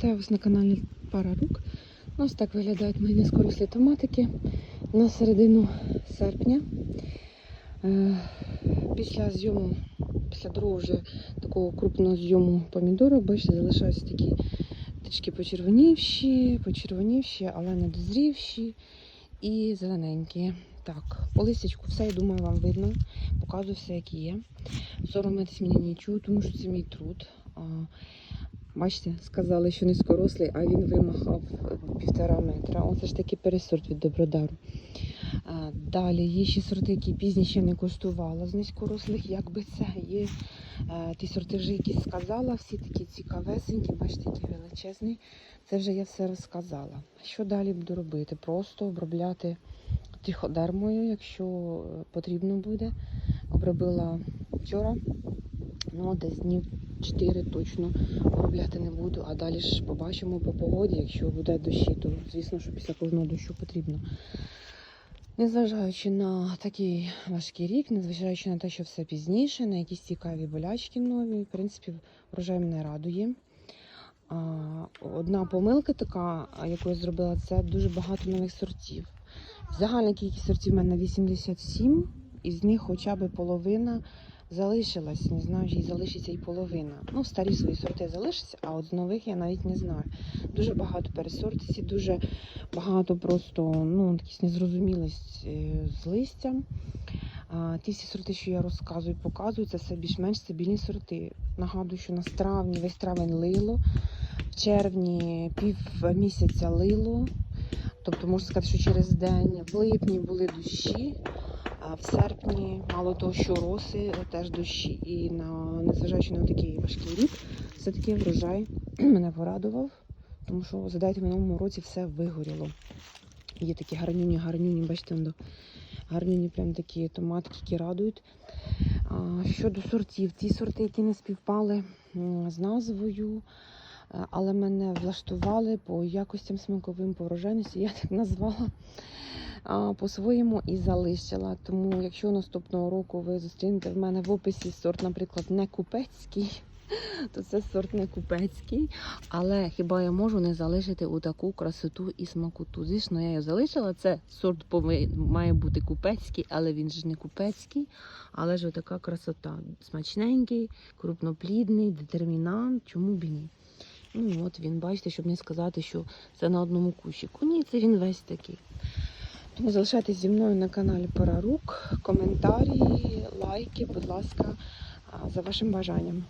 Вітаю вас на каналі Пара Рук. Ось так виглядають мої низькорослі томатики на середину серпня. Е, Після зйому, після другого вже такого крупного зйому помідорок, бачите, залишаються такі трішки почервонівші, почервонівші, але не дозрівші і зелененькі. Так, по листячку все, я думаю, вам видно. Показую все, як є. Соромитись мені нічого, тому що це мій труд. Бачите, сказали, що низькорослий, а він вимахав півтора метра. Оце ж такий пересорт від добродару. Далі є ще сорти, які пізніше не коштувала з низькорослих. Якби це є ті сорти, вже які сказала, всі такі цікавесенькі, бачите, який величезний. Це вже я все розказала. Що далі буду робити? Просто обробляти триходермою, якщо е, потрібно буде. Обробила вчора, ну десь днів 4 точно обробляти не буду, а далі ж побачимо по погоді. Якщо буде дощі, то звісно, що після кожного дощу потрібно. Незважаючи на такий важкий рік, незважаючи на те, що все пізніше, на якісь цікаві болячки нові, в принципі, врожай мене радує. Одна помилка така, яку я зробила, це дуже багато нових сортів. Загальна кількість сортів в мене 87, із них хоча б половина залишилась. Не знаю, чи залишиться і половина. Ну, старі свої сорти залишаться, а от з нових я навіть не знаю. Дуже багато пересортисів, дуже багато просто ну, якісь незрозумілість е, з листям. А, ті всі сорти, що я розказую, показую, це все більш-менш стабільні сорти. Нагадую, що на травні весь травень лило, в червні пів місяця лило. Тобто можна сказати, що через день в липні були дощі, в серпні, мало того, що роси, теж дощі. І на незважаючи на такий важкий рік, все-таки врожай мене порадував, тому що задайте в минулому році все вигоріло. Є такі гарнюні, гарнюні, бачите, гарнюні прям такі томатки, які радують. А, щодо сортів, ті сорти, які не співпали з назвою, е, але мене влаштували по якостям смаковим, по врожайності, я так назвала по-своєму і залишила. Тому, якщо наступного року ви зустрінете в мене в описі сорт, наприклад, не купецький, то це сорт не купецький. Але хіба я можу не залишити у таку красоту і смакоту? Звісно, я її залишила. Це сорт має бути купецький, але він ж не купецький. Але ж така красота. Смачненький, крупноплідний, детермінант. Чому б і ні? Ну от він, бачите, щоб не сказати, що це на одному кущику. Ні, це він весь такий. Тому залишайтесь зі мною на каналі Пора Рук. Коментарі, лайки, будь ласка, за вашим бажанням.